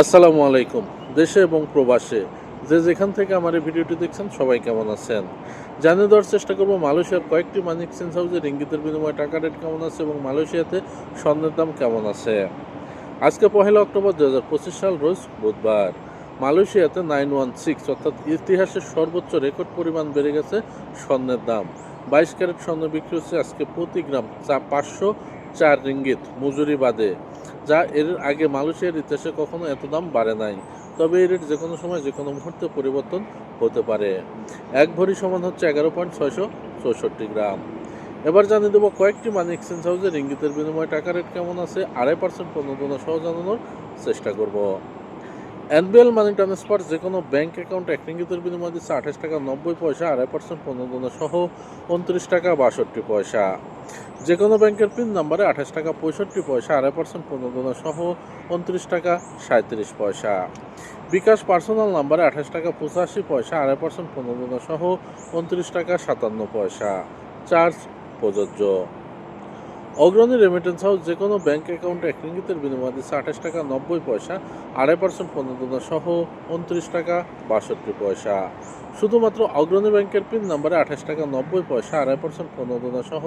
আসসালামু আলাইকুম, দেশে এবং প্রবাসে। যে যেখান থেকে আমার এই ভিডিওটি দেখছেন, সবাই কেমন আছেন? জানিয়ে দেওয়ার চেষ্টা করব, মালয়েশিয়ার কয়েকটি মানি এক্সচেঞ্জ হাউসের ইঙ্গিতের বিনিময়ে টাকা রেট কেমন আছে এবং মালয়েশিয়াতে স্বর্ণের দাম কেমন আছে? আজকে পহেলা অক্টোবর দু হাজার পঁচিশ সাল, রোজ বুধবার। মালয়েশিয়াতে নাইন ওয়ান সিক্স, অর্থাৎ ইতিহাসের সর্বোচ্চ রেকর্ড পরিমাণ বেড়ে গেছে স্বর্ণের দাম। বাইশ ক্যারেট স্বর্ণ বিক্রি হচ্ছে আজকে প্রতি গ্রাম চা পাঁচশো চার রিঙ্গিত, মজুরি বাদে। যা এর আগে মালয়েশিয়ার ইতিহাসে কখনো এত দাম বাড়ে নাই। তবে এই রেট যে কোনো সময় যে কোনো মুহূর্তে পরিবর্তন হতে পারে। এক ভরি সমান হচ্ছে এগারো পয়েন্ট ছয়শো চৌষট্টি গ্রাম। এবার জানিয়ে দেবো কয়েকটি মানি এক্সচেঞ্জ হাউসের ইঙ্গিতের বিনিময়ে টাকা রেট কেমন আছে, আড়াই পার্সেন্ট প্রণোদনা সহ জানানোর চেষ্টা করব। এনবিএল মানি ট্রান্সফার যে কোনো ব্যাঙ্ক অ্যাকাউন্ট এক রিঙ্গিতের বিনিময়ে দিচ্ছে আঠাশ টাকা নব্বই পয়সা, আড়াই পার্সেন্ট প্রণোদনা সহ উনত্রিশ টাকা বাষট্টি পয়সা। যে কোনো ব্যাংকের পিন নাম্বারে আঠাশ টাকা, পঁয়ষট্টি পয়সা, আড়াই পার্সেন্ট প্রণোদনা সহ উনত্রিশ টাকা, সাঁত্রিশ পয়সা। বিকাশ পার্সোনাল নাম্বারে আঠাশ টাকা, পঁচাশি পয়সা, আড়াই পার্সেন্ট প্রণোদনা সহ উনত্রিশ টাকা, সাতান্ন পয়সা। চার্জ প্রযোজ্য। অগ্রণী রেমিটেন্স হাউস যে কোনো ব্যাংক অ্যাকাউন্টে এক রিঙ্গিতের বিনিময়ে দিচ্ছে আঠাশ টাকা নব্বই পয়সা, আড়াই পার্সেন্ট প্রণোদনা সহ উনত্রিশ টাকা বাষট্টি পয়সা। শুধুমাত্র অগ্রণী ব্যাংকের পিন নাম্বারে আঠাশ টাকা নব্বই পয়সা, আড়াই পার্সেন্ট প্রণোদনা সহ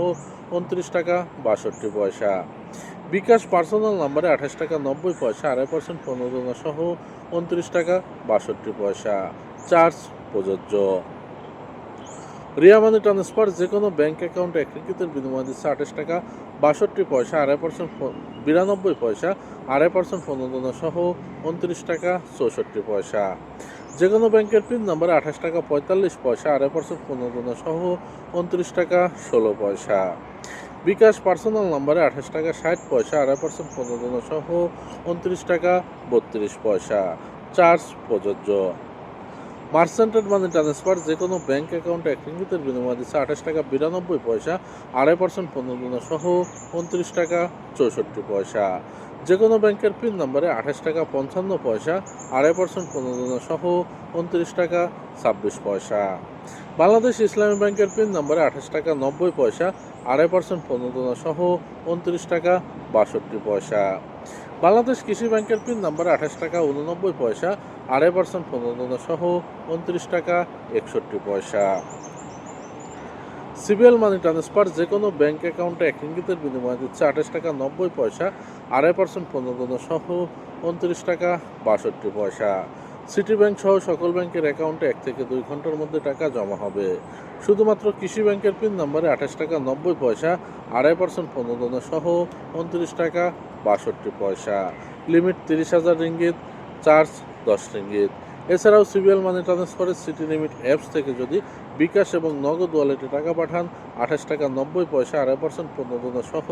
উনত্রিশ টাকা বাষট্টি পয়সা। বিকাশ পার্সোনাল নাম্বারে আঠাশ টাকা নব্বই পয়সা, আড়াই পার্সেন্ট প্রণোদনা সহ উনত্রিশ টাকা বাষট্টি পয়সা। চার্জ প্রযোজ্য। রিয়া মানি ট্রান্সফার যে কোনো ব্যাংক অ্যাকাউন্টে এক রিঙ্গিতের বিনিময়ে দিচ্ছে আঠাশ টাকা, বাষট্টি পয়সা, আড়াই পার্সেন্ট বিরানব্বই পয়সা, আড়াই পার্সেন্ট প্রণোদনা সহ উনত্রিশ টাকা, চৌষট্টি পয়সা। যে কোনো ব্যাংকের পিন নাম্বারে আঠাশ টাকা, পঁয়তাল্লিশ পয়সা, আড়াই পার্সেন্ট প্রণোদনা সহ উনত্রিশ টাকা, ষোলো পয়সা। বিকাশ পার্সোনাল নাম্বারে আঠাশ টাকা, ষাট পয়সা, আড়াই পার্সেন্ট প্রণোদনা সহ উনত্রিশ টাকা, বত্রিশ পয়সা। চার্জ প্রযোজ্য। মার্সেন্টেড মানি ট্রান্সফার যে কোনো ব্যাঙ্ক অ্যাকাউন্টে এক রিঙ্গিতের বিনিময় দিচ্ছে আঠাশ টাকা বিরানব্বই পয়সা, আড়াই পার্সেন্ট পনেরো সহ উনত্রিশ টাকা চৌষট্টি পয়সা। যে কোনো ব্যাংকের পিন নাম্বারে আঠাশ টাকা পঞ্চান্ন পয়সা, আড়াই পার্সেন্ট পনেরো প্রণোদনা সহ উনত্রিশ টাকা ছাব্বিশ পয়সা। বাংলাদেশ ইসলামী ব্যাংকের পিন নাম্বারে আঠাশ টাকা নব্বই পয়সা, আড়াই পার্সেন্ট পনেরো প্রণোদনা সহ উনত্রিশ টাকা বাষট্টি পয়সা। বাংলাদেশ কৃষি ব্যাংকের পিন নাম্বারে আঠাশ টাকা উননব্বই পয়সা আড়াই পার্সেন্ট প্রণোদনা সহ উনত্রিশ টাকা একষট্টি পয়সা। সিবিএল মানি ট্রান্সফার যে কোনো ব্যাংক অ্যাকাউন্টে এক ইঙ্গিতের বিনিময়ে দিচ্ছে আঠাশ টাকা নব্বই পয়সা, আড়াই পার্সেন্ট প্রণোদনা সহ উনত্রিশ টাকা বাষট্টি পয়সা। সিটি ব্যাংক সহ সকল ব্যাংকের অ্যাকাউন্টে এক থেকে দুই ঘণ্টার মধ্যে টাকা জমা হবে। শুধুমাত্র কৃষি ব্যাংকের পিন নাম্বারে আঠাশ টাকা নব্বই পয়সা, আড়াই পার্সেন্ট প্রণোদনা সহ উনত্রিশ টাকা বাষট্টি পয়সা। লিমিট তিরিশ হাজার রিঙ্গিত, চার্জ দশ রিঙ্গিত এছাড়াও সিবিএল মানি ট্রান্সফারের সিটি লিমিট অ্যাপস থেকে যদি বিকাশ এবং নগদ ওয়ালেটে টাকা পাঠান, আঠাশ টাকা নব্বই পয়সা, আড়াই পার্সেন্ট প্রণোদনা সহ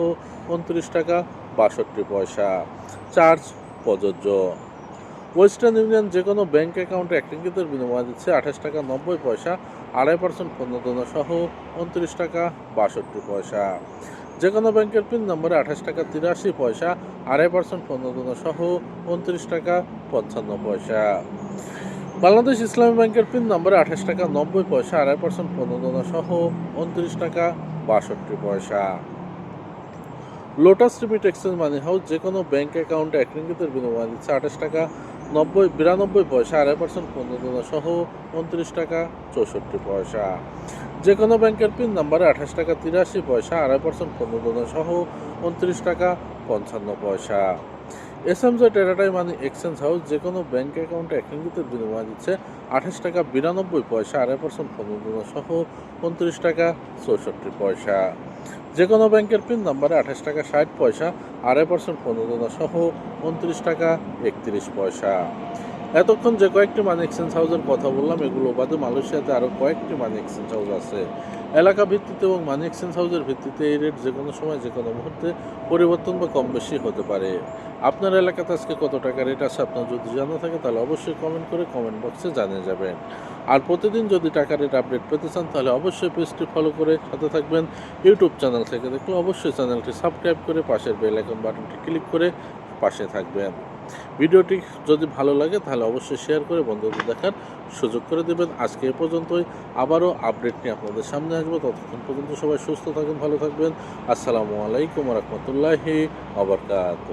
উনত্রিশ টাকা বাষট্টি পয়সা। চার্জ প্রযোজ্য। ওয়েস্টার্ন ইউনিয়ন যে কোনো ব্যাঙ্ক অ্যাকাউন্টে এক রিঙ্গিতের বিনিময় দিচ্ছে আঠাশ টাকা নব্বই পয়সা, আড়াই পার্সেন্ট প্রণোদনা সহ উনত্রিশ টাকা বাষট্টি পয়সা। যে কোনো ব্যাংকের পিন নম্বরে আঠাশ টাকা, তিরাশি পয়সা, আড়াই পার্সেন্ট প্রণোদনা সহ উনত্রিশ টাকা, পঞ্চান্ন পয়সা। বাংলাদেশ ইসলামী ব্যাংকের পিন নম্বরে আঠাশ টাকা, নব্বই পয়সা, আড়াই পার্সেন্ট প্রণোদনা সহ উনত্রিশ টাকা, বাষট্টি পয়সা। Lotus remit exchange money house যে কোনো ব্যাংক অ্যাকাউন্টে এক রিঙ্গিতের বিনিময় দিচ্ছে আঠাশ টাকা নব্বই, বিরানব্বই পয়সা, আড়াই পার্সেন্ট পনেরো প্রণোদনা সহ উনত্রিশ টাকা, চৌষট্টি পয়সা। যে কোনো ব্যাংকের পিন নাম্বারে আঠাশ টাকা, তিরাশি পয়সা, আড়াই পার্সেন্ট পনেরো প্রণোদনা সহ উনত্রিশ টাকা, পঞ্চান্ন পয়সা। এস এম জে টেরাটাই মানি এক্সচেঞ্জ হাউস যে কোনো ব্যাংক অ্যাকাউন্টে এক বিনিময় দিচ্ছে আঠাশ টাকা, বিরানব্বই পয়সা, আড়াই পার্সেন্ট পনেরো প্রণোদনা সহ উনত্রিশ টাকা, চৌষট্টি পয়সা। যে কোনো ব্যাংকের পিন নাম্বারে আঠাশ টাকা ষাট পয়সা, আড়াই পার্সেন্ট প্রণোদনা সহ উনত্রিশ টাকা একত্রিশ পয়সা। এতক্ষণ যে কয়েকটি মানি এক্সচেঞ্জ হাউসের কথা বললাম, এগুলো বাদে মালয়েশিয়াতে আরও কয়েকটি মানি এক্সচেঞ্জ হাউস আছে। এলাকা ভিত্তিতে এবং মানি এক্সচেঞ্জ হাউসের ভিত্তিতে এই রেট যে কোনো সময় যে কোনো মুহূর্তে পরিবর্তন বা কম বেশি হতে পারে। আপনার এলাকাতে আজকে কত টাকা রেট আছে আপনার যদি জানা থাকে, তাহলে অবশ্যই কমেন্ট করে কমেন্ট বক্সে জানিয়ে যাবেন। আর প্রতিদিন যদি টাকা রেট আপডেট পেতে চান, তাহলে অবশ্যই পেজটি ফলো করে সাথে থাকবেন। ইউটিউব চ্যানেল থেকে দেখলে অবশ্যই চ্যানেলটি সাবস্ক্রাইব করে পাশের বেল আইকন বাটনটি ক্লিক করে পাশে থাকবেন। ভিডিওটি যদি ভালো লাগে, তাহলে অবশ্যই শেয়ার করে বন্ধুদের দেখার সুযোগ করে দেবেন। আজকে এ পর্যন্তই। আবারও আপডেট নিয়ে আপনাদের সামনে আসব। ততক্ষণ পর্যন্ত সবাই সুস্থ থাকুন, ভালো থাকবেন। আসসালামু আলাইকুম রহমতুল্লাহি আবরকাত